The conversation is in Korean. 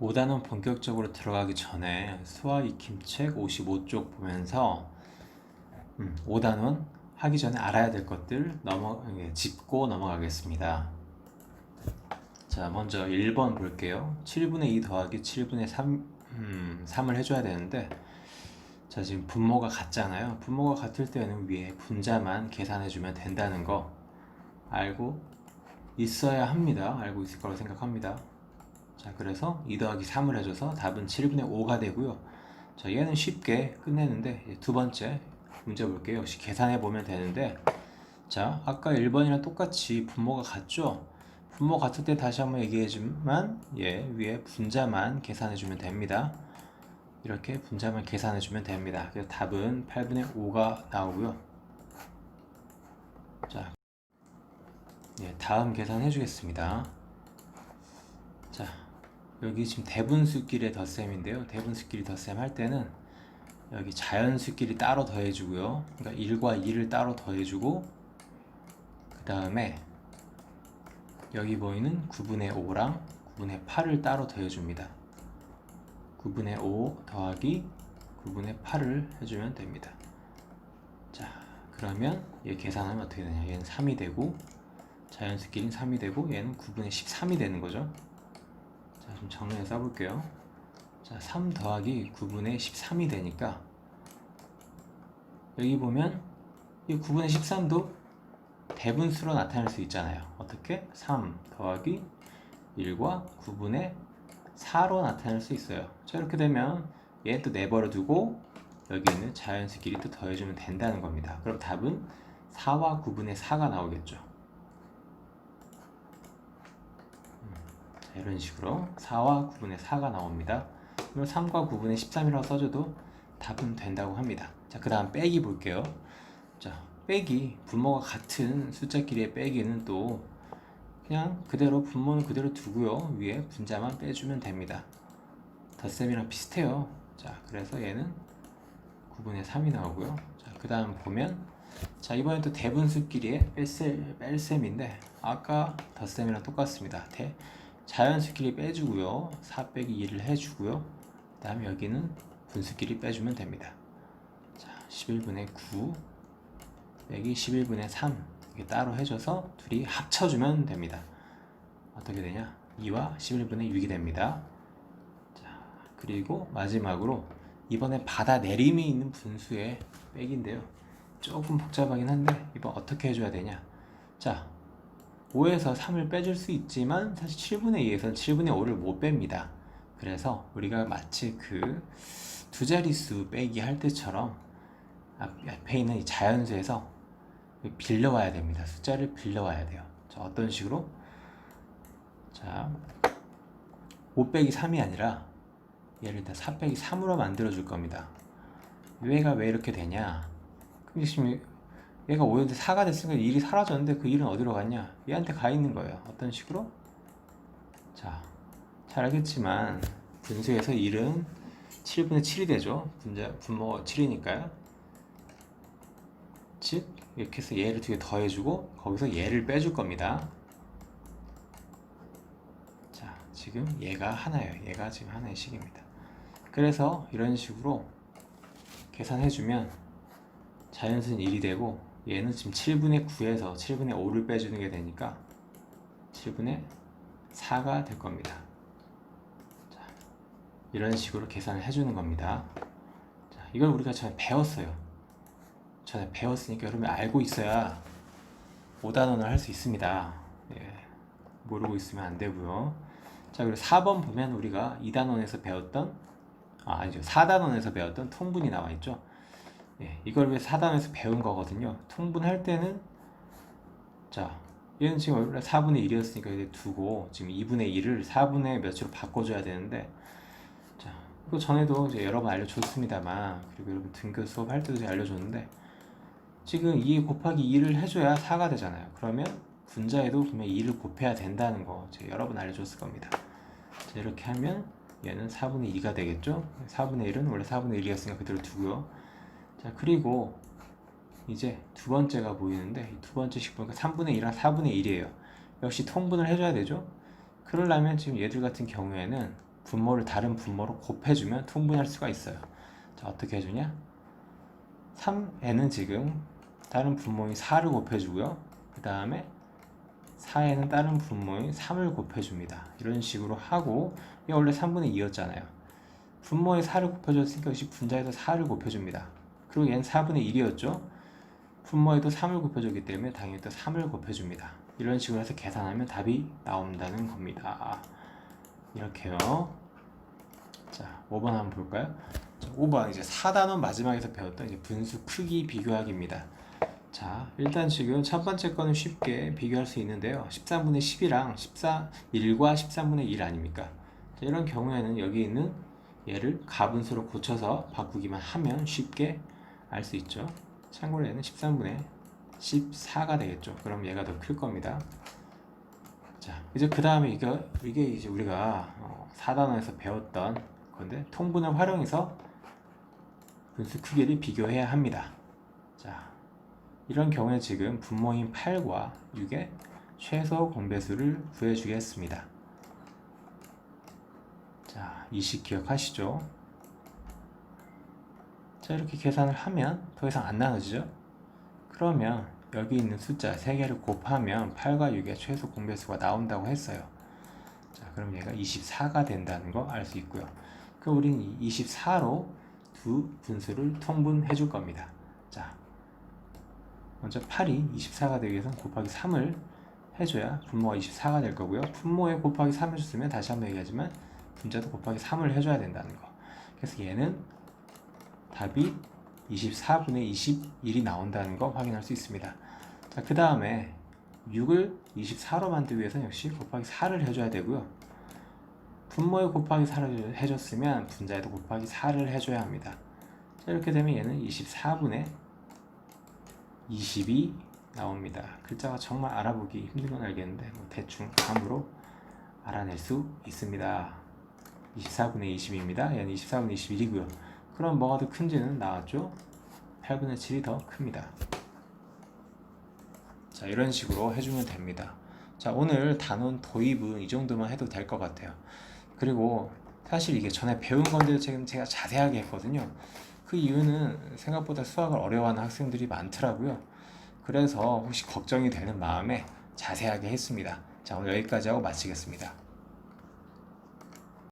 5단원 본격적으로 들어가기 전에 수학 익힘책 55쪽 보면서 음, 5단원 하기 전에 알아야 될 것들 넘어 예, 짚고 넘어가겠습니다. 자, 먼저 1번 볼게요. 7분의 2 더하기 7분의 3, 음, 3을 해줘야 되는데 자, 지금 분모가 같잖아요. 분모가 같을 때는 위에 분자만 계산해주면 된다는 거 알고 있어야 합니다. 알고 있을 거라고 생각합니다. 자, 그래서 2 더하기 3을 해줘서 답은 7분의 5가 되고요. 자, 얘는 쉽게 끝내는데 두 번째 문제 볼게요. 역시 계산해 보면 되는데 자, 아까 1번이랑 똑같이 분모가 같죠? 분모 같을 때 다시 한번 얘기해주면 예, 위에 분자만 계산해 주면 됩니다. 이렇게 분자만 계산해 주면 됩니다. 그래서 답은 8분의 5가 나오고요. 자, 예, 다음 계산해 주겠습니다. 자, 여기 지금 대분수끼리의 덧셈인데요. 대분수끼리 덧셈 할 때는 여기 자연수끼리 따로 더해주고요. 그러니까 1과 2를 따로 더해주고 그 다음에 여기 보이는 9분의 5랑 9분의 8을 따로 더해줍니다. 9분의 5 더하기 9분의 8을 해주면 됩니다. 자, 그러면 얘 계산하면 어떻게 되냐? 얘는 3이 되고 자연수끼리는 3이 되고 얘는 9분의 13이 되는 거죠. 자, 좀 정리해 써볼게요. 자, 3 더하기 9분의 13이 되니까 여기 보면 이 9분의 13도 대분수로 나타낼 수 있잖아요. 어떻게? 3 더하기 1과 9분의 4로 나타낼 수 있어요. 자, 이렇게 되면 얘 또 내버려 두고 여기 있는 자연수끼리 또 더해주면 된다는 겁니다. 그럼 답은 4와 9분의 4가 나오겠죠. 자, 이런 식으로 4와 9분의 4가 나옵니다. 그럼 3과 9분의 13이라고 써줘도 답은 된다고 합니다. 자, 그 다음 빼기 볼게요. 자, 빼기, 분모가 같은 숫자끼리의 빼기는 또 그냥 그대로 분모는 그대로 두고요. 위에 분자만 빼주면 됩니다. 덧셈이랑 비슷해요. 자, 그래서 얘는 9분의 3이 나오고요. 자, 그 다음 보면 자, 이번엔 또 대분수끼리의 뺄셈, 뺄셈인데 아까 덧셈이랑 똑같습니다. 대, 자연수끼리 빼주고요. 4 빼기 2를 해주고요. 그 다음에 여기는 분수끼리 빼주면 됩니다. 자, 11분의 9 빼기 11분의 3 이렇게 따로 해줘서 둘이 합쳐주면 됩니다. 어떻게 되냐? 2와 11분의 6이 됩니다. 자, 그리고 마지막으로 이번에 받아내림이 있는 분수의 빼기인데요. 조금 복잡하긴 한데 이번 어떻게 해줘야 되냐? 자, 5에서 3을 빼줄 수 있지만 사실 7분의 2에서는 7분의 5를 못 뺍니다. 그래서 우리가 마치 그 두 자릿수 빼기 할 때처럼 앞- 앞에 있는 이 자연수에서 빌려와야 됩니다. 숫자를 빌려와야 돼요. 자, 어떤 식으로? 자, 5 빼기 3이 아니라 얘를 다4 빼기 3으로 만들어 줄 겁니다. 얘가 왜 이렇게 되냐? 근데 지금 얘가 5였는데 4가 됐으니까 1이 사라졌는데 그 1은 어디로 갔냐? 얘한테 가 있는 거예요. 어떤 식으로? 자, 잘 알겠지만 분수에서 1은 7분의 7이 되죠. 분자, 분모가 7이니까요. 즉 이렇게 해서 얘를 두 개 더해주고 거기서 얘를 빼줄 겁니다. 자, 지금 얘가 하나예요. 얘가 지금 하나의 식입니다. 그래서 이런 식으로 계산해주면 자연수는 1이 되고 얘는 지금 7분의 9에서 7분의 5를 빼주는 게 되니까 7분의 4가 될 겁니다. 자, 이런 식으로 계산을 해주는 겁니다. 자, 이걸 우리가 전에 배웠어요. 전에 배웠으니까 여러분이 알고 있어야 5단원을 할 수 있습니다. 예, 모르고 있으면 안 되고요. 자, 그리고 4번 보면 우리가 2단원에서 배웠던 아, 아니죠. 4단원에서 배웠던 통분이 나와 있죠. 예, 이걸 위해서 4단원에서 배운 거거든요. 통분할 때는 자, 얘는 지금 원래 4분의 1이었으니까 이제 두고 지금 2분의 1을 4분의 몇으로 바꿔줘야 되는데 자, 이거 전에도 이제 여러 번 알려줬습니다만 그리고 여러분 등교 수업 할 때도 알려줬는데 지금 2 곱하기 2를 해줘야 4가 되잖아요. 그러면 분자에도 분명 2를 곱해야 된다는 거 제가 여러 번 알려줬을 겁니다. 자, 이렇게 하면 얘는 4분의 2가 되겠죠? 4분의 1은 원래 4분의 1이었으니까 그대로 두고요. 자, 그리고 이제 두 번째가 보이는데 이두 번째씩 보니까 3분의 1이랑 4분의 1이에요. 역시 통분을 해줘야 되죠? 그러려면 지금 얘들 같은 경우에는 분모를 다른 분모로 곱해주면 통분할 수가 있어요. 자, 어떻게 해주냐? 3에는 지금 다른 분모인 4를 곱해주고요. 그 다음에 4에는 다른 분모인 3을 곱해줍니다. 이런 식으로 하고 이게 원래 3분의 2였잖아요. 분모에 4를 곱해줬으니까 역시 분자에도 4를 곱해줍니다. 그리고 얘는 4분의 1이었죠. 분모에도 3을 곱해줬기 때문에 당연히 또 3을 곱해줍니다. 이런 식으로 해서 계산하면 답이 나온다는 겁니다. 이렇게요. 자, 5번 한번 볼까요? 자, 5번 이제 4단원 마지막에서 배웠던 이제 분수 크기 비교하기입니다. 자, 일단 지금 첫 번째 거는 쉽게 비교할 수 있는데요. 13분의 10이랑 14, 1과 13분의 1 아닙니까? 자, 이런 경우에는 여기 있는 얘를 가분수로 고쳐서 바꾸기만 하면 쉽게 알 수 있죠. 참고로 얘는 13분의 14가 되겠죠. 그럼 얘가 더 클 겁니다. 자, 이제 그 다음에 이거, 이게 이제 우리가 어, 4단원에서 배웠던 건데, 통분을 활용해서 분수 크기를 비교해야 합니다. 자, 이런 경우에 지금 분모인 8과 6의 최소 공배수를 구해주겠습니다. 자, 이식 기억하시죠? 자, 이렇게 계산을 하면 더 이상 안 나눠지죠? 그러면 여기 있는 숫자 3개를 곱하면 8과 6의 최소 공배수가 나온다고 했어요. 자, 그럼 얘가 24가 된다는 거 알 수 있고요. 그럼 우리는 24로 두 분수를 통분해 줄 겁니다. 자, 먼저 8이 24가 되기 위해서는 곱하기 3을 해줘야 분모가 24가 될 거고요. 분모에 곱하기 3 해줬으면 다시 한번 얘기하지만 분자도 곱하기 3을 해줘야 된다는 거. 그래서 얘는 답이 24분의 21이 나온다는 거 확인할 수 있습니다. 자, 그 다음에 6을 24로 만들기 위해서는 역시 곱하기 4를 해줘야 되고요. 분모에 곱하기 4를 해줬으면 분자에도 곱하기 4를 해줘야 합니다. 자, 이렇게 되면 얘는 24분의 20이 나옵니다. 글자가 정말 알아보기 힘든 건 알겠는데 뭐 대충 감으로 알아낼 수 있습니다. 24분의 20입니다. 얘는 24분의 21이고요. 그럼 뭐가 더 큰지는 나왔죠? 8분의 7이 더 큽니다. 자 이런 식으로 해주면 됩니다. 자 오늘 단원 도입은 이 정도만 해도 될 것 같아요. 그리고 사실 이게 전에 배운 건데 지금 제가 자세하게 했거든요. 그 이유는 생각보다 수학을 어려워하는 학생들이 많더라고요. 그래서 혹시 걱정이 되는 마음에 자세하게 했습니다. 자 오늘 여기까지 하고 마치겠습니다.